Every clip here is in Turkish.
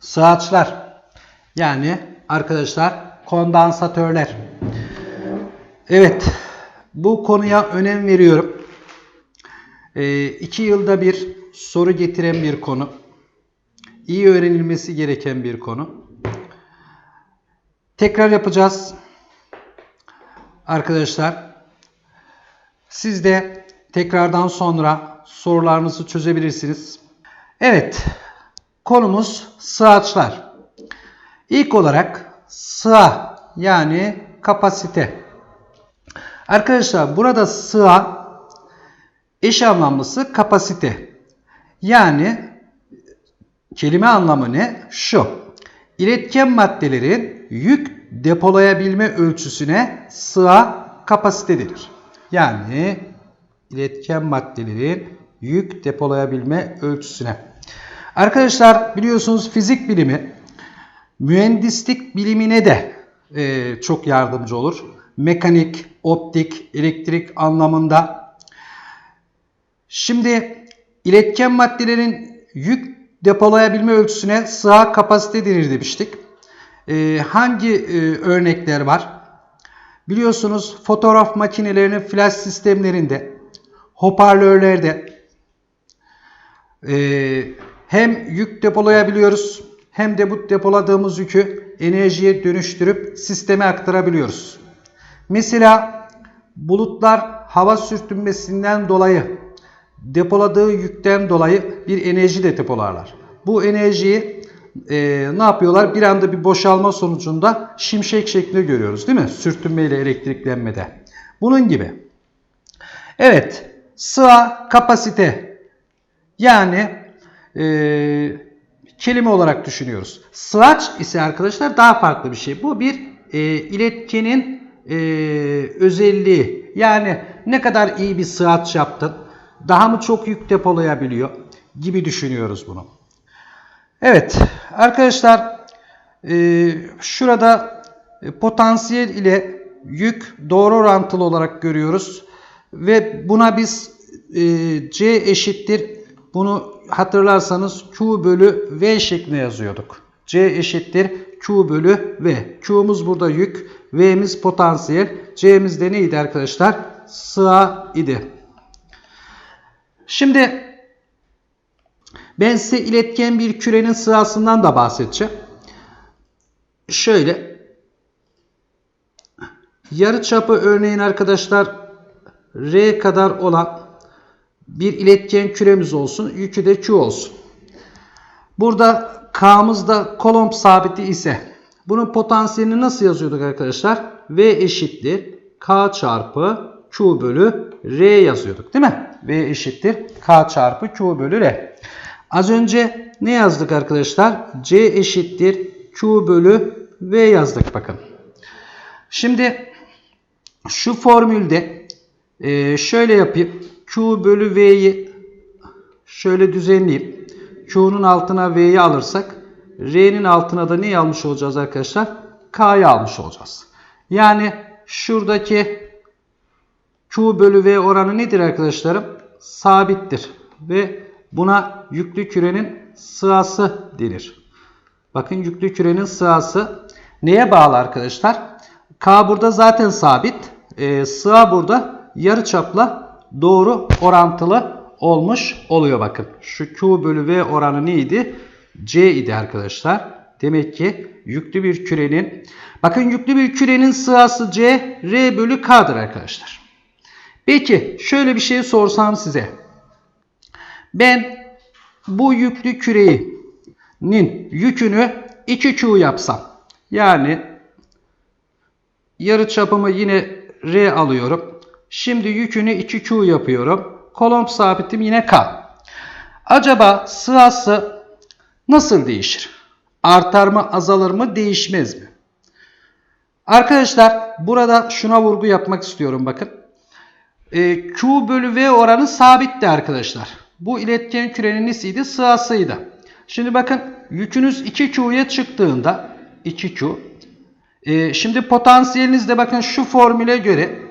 sığaçlar. Yani arkadaşlar kondansatörler. Evet. Bu konuya önem veriyorum. Ee, iki yılda bir soru getiren bir konu. İyi öğrenilmesi gereken bir konu. Tekrar yapacağız. Arkadaşlar siz de tekrardan sonra sorularınızı çözebilirsiniz. Evet. Konumuz sığaçlar. İlk olarak sığa yani kapasite. Arkadaşlar burada sığa eş anlamlısı kapasite. Yani kelime anlamı ne? Şu. İletken maddelerin yük depolayabilme ölçüsüne sığa kapasite denir. Yani iletken maddelerin yük depolayabilme ölçüsüne. Arkadaşlar biliyorsunuz fizik bilimi mühendislik bilimine de e, çok yardımcı olur. Mekanik, optik, elektrik anlamında. Şimdi iletken maddelerin yük depolayabilme ölçüsüne sığ kapasite denir demiştik. E, hangi e, örnekler var? Biliyorsunuz fotoğraf makinelerinin flash sistemlerinde, hoparlörlerde e, hem yük depolayabiliyoruz hem de bu depoladığımız yükü enerjiye dönüştürüp sisteme aktarabiliyoruz. Mesela bulutlar hava sürtünmesinden dolayı depoladığı yükten dolayı bir enerji de depolarlar. Bu enerjiyi e, ne yapıyorlar? Bir anda bir boşalma sonucunda şimşek şeklinde görüyoruz değil mi? Sürtünme ile elektriklenmede. Bunun gibi. Evet. Sığa kapasite. Yani e, kelime olarak düşünüyoruz. Sığaç ise arkadaşlar daha farklı bir şey. Bu bir e, iletkenin e, özelliği. Yani ne kadar iyi bir sığaç yaptın, daha mı çok yük depolayabiliyor gibi düşünüyoruz bunu. Evet arkadaşlar e, şurada e, potansiyel ile yük doğru orantılı olarak görüyoruz. Ve buna biz e, C eşittir bunu hatırlarsanız Q bölü V şeklinde yazıyorduk. C eşittir Q bölü V. Q'muz burada yük. V'miz potansiyel. C'miz de neydi arkadaşlar? Sığa idi. Şimdi ben size iletken bir kürenin sığasından da bahsedeceğim. Şöyle yarı çapı örneğin arkadaşlar R kadar olan bir iletken küremiz olsun. Yükü de Q olsun. Burada K'mızda kolomb sabiti ise bunun potansiyelini nasıl yazıyorduk arkadaşlar? V eşittir K çarpı Q bölü R yazıyorduk değil mi? V eşittir K çarpı Q bölü R. Az önce ne yazdık arkadaşlar? C eşittir Q bölü V yazdık bakın. Şimdi şu formülde şöyle yapayım. Q bölü V'yi şöyle düzenleyeyim. Q'nun altına V'yi alırsak R'nin altına da neyi almış olacağız arkadaşlar? K'yı almış olacağız. Yani şuradaki Q bölü V oranı nedir arkadaşlarım? Sabittir. Ve buna yüklü kürenin sığası denir. Bakın yüklü kürenin sığası neye bağlı arkadaşlar? K burada zaten sabit. E, sığ burada yarıçapla doğru orantılı olmuş oluyor bakın. Şu Q bölü V oranı neydi? C idi arkadaşlar. Demek ki yüklü bir kürenin bakın yüklü bir kürenin sığası C R bölü K'dır arkadaşlar. Peki şöyle bir şey sorsam size. Ben bu yüklü kürenin yükünü 2Q yapsam. Yani yarı çapımı yine R alıyorum. Şimdi yükünü 2Q yapıyorum. Kolomb sabitim yine K. Acaba sığası nasıl değişir? Artar mı azalır mı değişmez mi? Arkadaşlar burada şuna vurgu yapmak istiyorum bakın. E, Q bölü V oranı sabitti arkadaşlar. Bu iletken kürenin nesiydi? Sığasıydı. Şimdi bakın yükünüz 2Q'ya çıktığında 2Q. E, şimdi potansiyeliniz de bakın şu formüle göre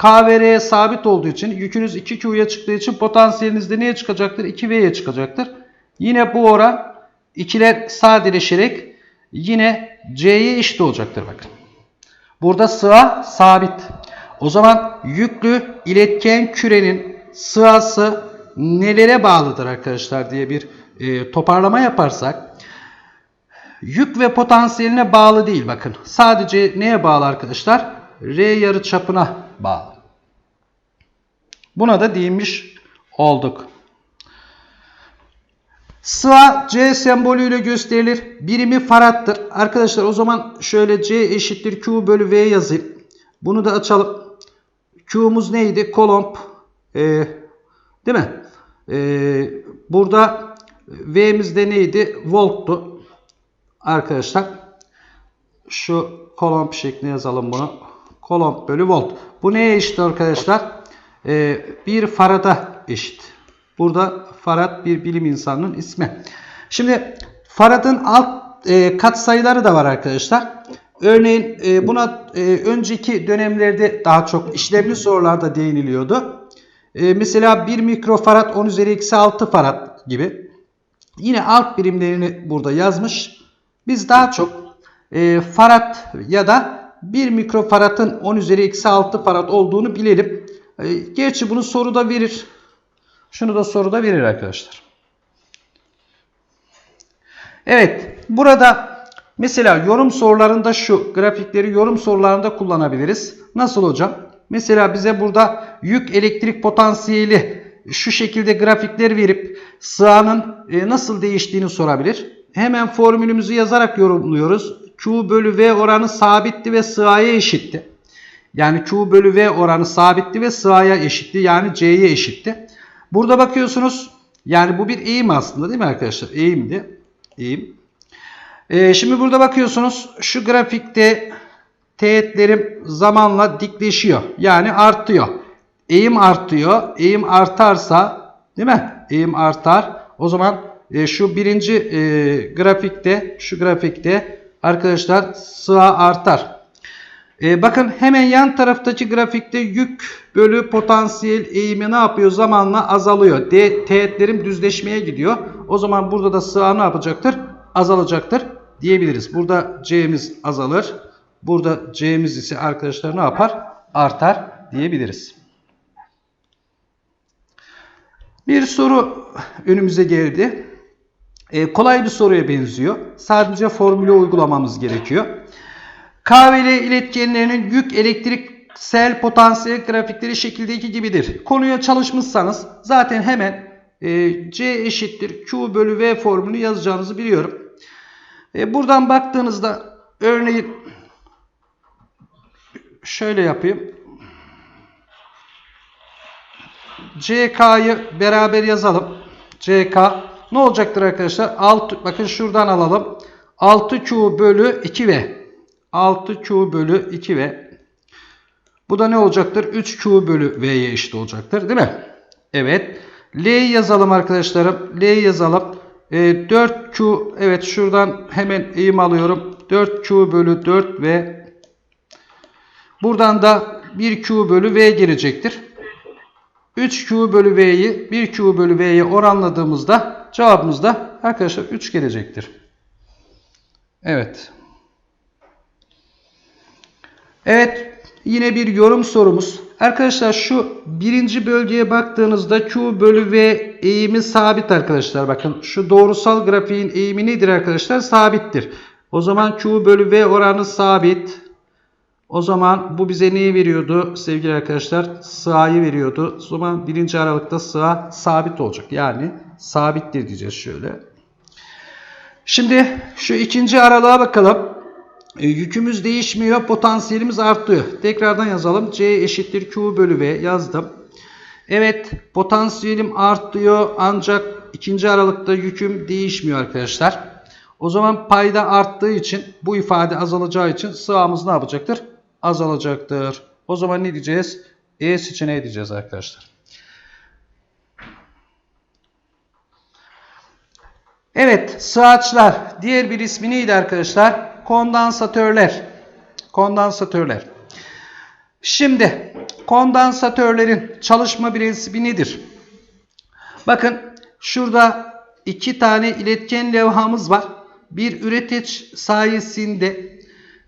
K ve R'ye sabit olduğu için yükünüz 2Q'ya çıktığı için potansiyeliniz de neye çıkacaktır? 2V'ye çıkacaktır. Yine bu oran İkiler sadeleşerek yine C'ye eşit olacaktır bakın. Burada sığa sabit. O zaman yüklü iletken kürenin sığası nelere bağlıdır arkadaşlar diye bir e, toparlama yaparsak yük ve potansiyeline bağlı değil bakın. Sadece neye bağlı arkadaşlar? R yarıçapına bağlı. Buna da değinmiş olduk. Sığa C sembolüyle gösterilir. Birimi farattır. Arkadaşlar o zaman şöyle C eşittir Q bölü V yazayım. Bunu da açalım. Q'muz neydi? Kolomb. Ee, değil mi? Ee, burada V'miz de neydi? Volt'tu. Arkadaşlar şu kolomb şeklinde yazalım bunu. Kolomb bölü volt. Bu neye eşit arkadaşlar? Ee, bir farada eşit. Burada Farad bir bilim insanının ismi. Şimdi Farad'ın alt e, katsayıları da var arkadaşlar. Örneğin e, buna e, önceki dönemlerde daha çok işlemli sorularda değiniliyordu. E, mesela 1 mikrofarad 10 üzeri eksi 6 farad gibi. Yine alt birimlerini burada yazmış. Biz daha çok e, farad ya da 1 mikrofaradın 10 üzeri eksi 6 farad olduğunu bilelim. E, gerçi bunu soruda verir. Şunu da soruda verir arkadaşlar. Evet. Burada mesela yorum sorularında şu grafikleri yorum sorularında kullanabiliriz. Nasıl hocam? Mesela bize burada yük elektrik potansiyeli şu şekilde grafikler verip sığanın e, nasıl değiştiğini sorabilir. Hemen formülümüzü yazarak yorumluyoruz. Q bölü V oranı sabitti ve sığaya eşitti. Yani Q bölü V oranı sabitti ve sığaya eşitti. Yani C'ye eşitti. Burada bakıyorsunuz yani bu bir eğim aslında değil mi arkadaşlar? Eğimdi. Eğim. Ee, şimdi burada bakıyorsunuz şu grafikte teğetlerim zamanla dikleşiyor. Yani artıyor. Eğim artıyor. Eğim artarsa değil mi? Eğim artar. O zaman e, şu birinci e, grafikte şu grafikte arkadaşlar sığa artar. E, bakın hemen yan taraftaki grafikte yük bölü potansiyel eğimi ne yapıyor? Zamanla azalıyor. D, teğetlerim düzleşmeye gidiyor. O zaman burada da sığa ne yapacaktır? Azalacaktır diyebiliriz. Burada C'miz azalır. Burada C'miz ise arkadaşlar ne yapar? Artar diyebiliriz. Bir soru önümüze geldi. E, kolay bir soruya benziyor. Sadece formülü uygulamamız gerekiyor. KVL iletkenlerinin yük elektriksel potansiyel grafikleri şekildeki gibidir. Konuya çalışmışsanız zaten hemen e, C eşittir Q bölü V formülünü yazacağınızı biliyorum. E, buradan baktığınızda örneğin şöyle yapayım. CK'yı beraber yazalım. CK ne olacaktır arkadaşlar? 6 bakın şuradan alalım. 6Q bölü 2V. 6Q bölü 2V. Bu da ne olacaktır? 3Q bölü V'ye eşit olacaktır. Değil mi? Evet. L'yi yazalım arkadaşlarım. L'yi yazalım. E, 4Q evet şuradan hemen eğim alıyorum. 4Q bölü 4V. Buradan da 1Q bölü V gelecektir. 3Q bölü V'yi 1Q bölü V'ye oranladığımızda cevabımız da arkadaşlar 3 gelecektir. Evet. Evet yine bir yorum sorumuz. Arkadaşlar şu birinci bölgeye baktığınızda Q bölü V eğimi sabit arkadaşlar. Bakın şu doğrusal grafiğin eğimi nedir arkadaşlar? Sabittir. O zaman Q bölü V oranı sabit. O zaman bu bize neyi veriyordu sevgili arkadaşlar? Sığayı veriyordu. O zaman birinci aralıkta sığa sabit olacak. Yani sabittir diyeceğiz şöyle. Şimdi şu ikinci aralığa bakalım. E, yükümüz değişmiyor. Potansiyelimiz artıyor. Tekrardan yazalım. C eşittir Q bölü V yazdım. Evet potansiyelim artıyor ancak ikinci aralıkta yüküm değişmiyor arkadaşlar. O zaman payda arttığı için bu ifade azalacağı için sığamız ne yapacaktır? Azalacaktır. O zaman ne diyeceğiz? E seçeneği diyeceğiz arkadaşlar. Evet sığaçlar diğer bir ismi neydi arkadaşlar? Kondansatörler. Kondansatörler. Şimdi kondansatörlerin çalışma prensibi nedir? Bakın şurada iki tane iletken levhamız var. Bir üreteç sayesinde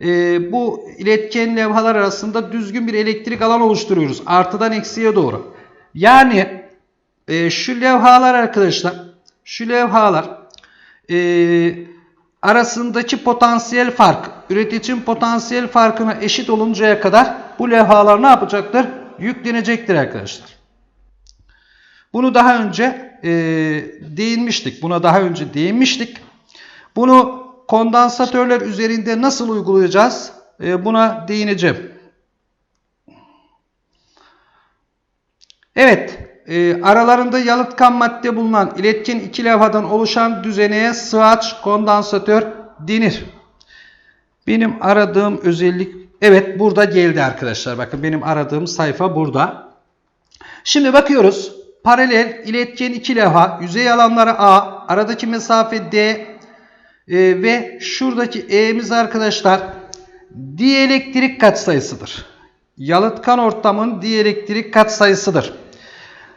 e, bu iletken levhalar arasında düzgün bir elektrik alan oluşturuyoruz. Artıdan eksiye doğru. Yani e, şu levhalar arkadaşlar, şu levhalar e, arasındaki potansiyel fark, üreticinin potansiyel farkına eşit oluncaya kadar bu levhalar ne yapacaktır? Yüklenecektir arkadaşlar. Bunu daha önce e, değinmiştik. Buna daha önce değinmiştik. Bunu kondansatörler üzerinde nasıl uygulayacağız? E, buna değineceğim. Evet, e, aralarında yalıtkan madde bulunan iletken iki levhadan oluşan düzeneye sığaç kondansatör denir. Benim aradığım özellik, evet burada geldi arkadaşlar. Bakın benim aradığım sayfa burada. Şimdi bakıyoruz. Paralel iletken iki levha, yüzey alanları A, aradaki mesafe D e, ve şuradaki E'miz arkadaşlar dielektrik katsayısıdır. Yalıtkan ortamın dielektrik katsayısıdır.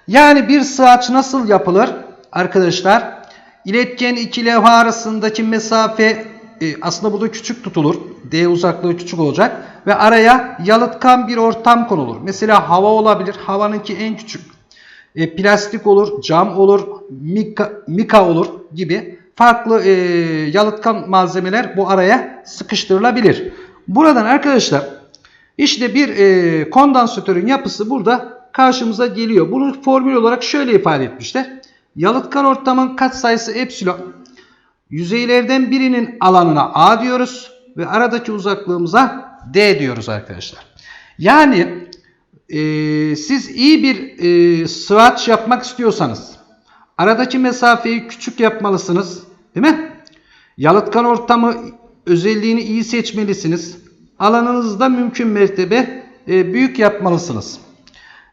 Yani bir sığaç nasıl yapılır? Arkadaşlar iletken iki levha arasındaki mesafe e, aslında burada küçük tutulur. D uzaklığı küçük olacak. Ve araya yalıtkan bir ortam konulur. Mesela hava olabilir. Havanınki en küçük. E, plastik olur, cam olur, mika, mika olur gibi farklı e, yalıtkan malzemeler bu araya sıkıştırılabilir. Buradan arkadaşlar işte bir e, kondansatörün yapısı burada karşımıza geliyor. Bunu formül olarak şöyle ifade etmişler. Yalıtkan ortamın katsayısı epsilon. Yüzeylerden birinin alanına A diyoruz ve aradaki uzaklığımıza D diyoruz arkadaşlar. Yani e, siz iyi bir e, sıvaç yapmak istiyorsanız aradaki mesafeyi küçük yapmalısınız. Değil mi? Yalıtkan ortamı özelliğini iyi seçmelisiniz. Alanınızda mümkün mertebe e, büyük yapmalısınız.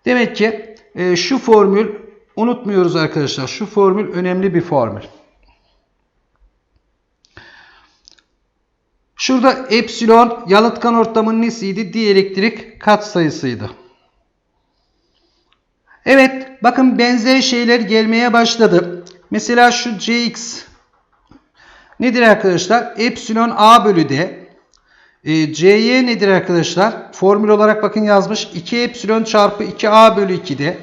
Demek ki e, şu formül unutmuyoruz arkadaşlar. Şu formül önemli bir formül. Şurada epsilon yalıtkan ortamın nesiydi? Dielektrik katsayısıydı. Evet bakın benzer şeyler gelmeye başladı. Mesela şu Cx nedir arkadaşlar? Epsilon A bölü D. E, Cy nedir arkadaşlar? Formül olarak bakın yazmış. 2 epsilon çarpı 2A bölü 2'de.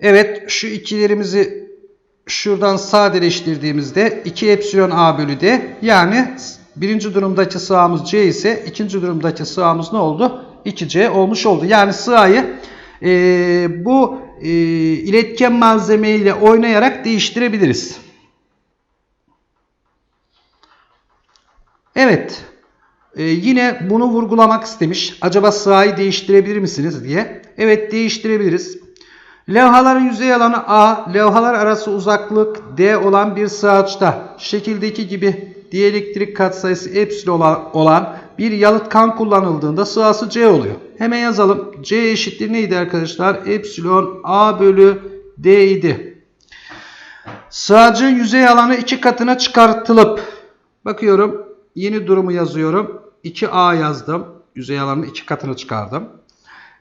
Evet şu ikilerimizi şuradan sadeleştirdiğimizde 2 epsilon A bölü D. Yani birinci durumdaki sığamız C ise ikinci durumdaki sığamız ne oldu? 2C olmuş oldu. Yani sığayı e, bu e, iletken malzeme ile oynayarak değiştirebiliriz. Evet. E, yine bunu vurgulamak istemiş. Acaba sığayı değiştirebilir misiniz diye. Evet değiştirebiliriz. Levhaların yüzey alanı A, levhalar arası uzaklık D olan bir sığaçta şekildeki gibi dielektrik katsayısı epsilon olan bir yalıtkan kullanıldığında sığası C oluyor. Hemen yazalım. C eşittir neydi arkadaşlar? Epsilon A bölü D idi. Sığacın yüzey alanı iki katına çıkartılıp bakıyorum yeni durumu yazıyorum. 2A yazdım. Yüzey alanını iki katına çıkardım.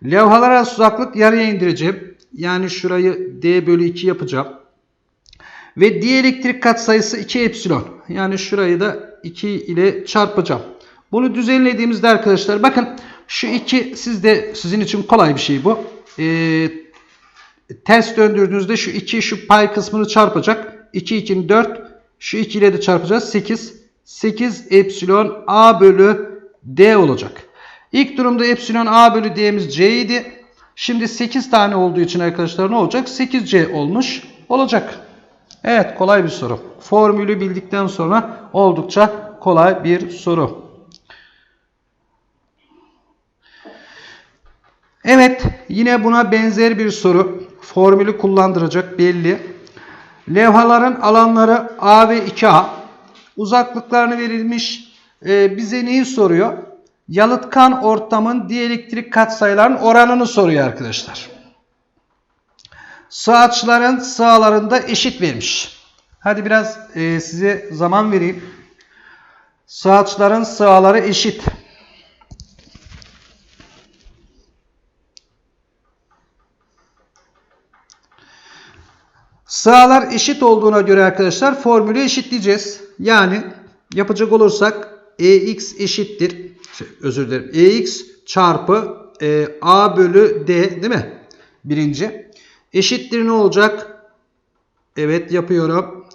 Levhalar arası uzaklık yarıya indireceğim. Yani şurayı D bölü 2 yapacağım. Ve dielektrik katsayısı 2 epsilon. Yani şurayı da 2 ile çarpacağım. Bunu düzenlediğimizde arkadaşlar bakın şu 2 sizde sizin için kolay bir şey bu. Ee, ters döndürdüğünüzde şu 2 şu pay kısmını çarpacak. 2 2 4 şu 2 ile de çarpacağız. 8 8 epsilon a bölü d olacak. İlk durumda epsilon a bölü d'miz c idi. Şimdi 8 tane olduğu için arkadaşlar ne olacak? 8c olmuş olacak. Evet kolay bir soru. Formülü bildikten sonra oldukça kolay bir soru. Evet yine buna benzer bir soru. Formülü kullandıracak belli. Levhaların alanları A ve 2A. Uzaklıklarını verilmiş. Ee, bize neyi soruyor? Yalıtkan ortamın dielektrik katsayılarının oranını soruyor arkadaşlar. Sığaçların sağlarında eşit vermiş. Hadi biraz e, size zaman vereyim. Sığaçların sağları eşit. Sağlar eşit olduğuna göre arkadaşlar formülü eşitleyeceğiz. Yani yapacak olursak EX eşittir. Şey, özür dilerim. EX çarpı e, A bölü D değil mi? Birinci. Eşittir ne olacak? Evet yapıyorum.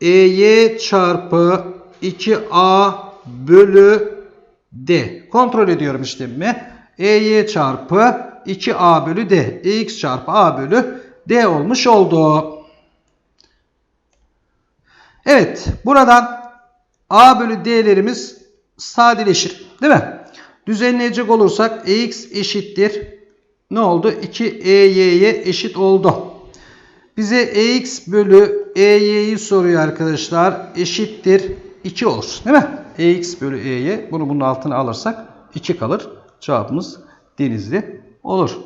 EY çarpı 2A bölü D. Kontrol ediyorum işlemimi. EY çarpı 2A bölü D. EX çarpı A bölü D olmuş oldu. Evet. Buradan A bölü D'lerimiz sadeleşir. Değil mi? Düzenleyecek olursak EX eşittir. Ne oldu? 2EY'ye eşit oldu. Bize EX bölü EY'yi soruyor arkadaşlar. Eşittir 2 olur. Değil mi? EX bölü EY. Bunu bunun altına alırsak 2 kalır. Cevabımız denizli olur.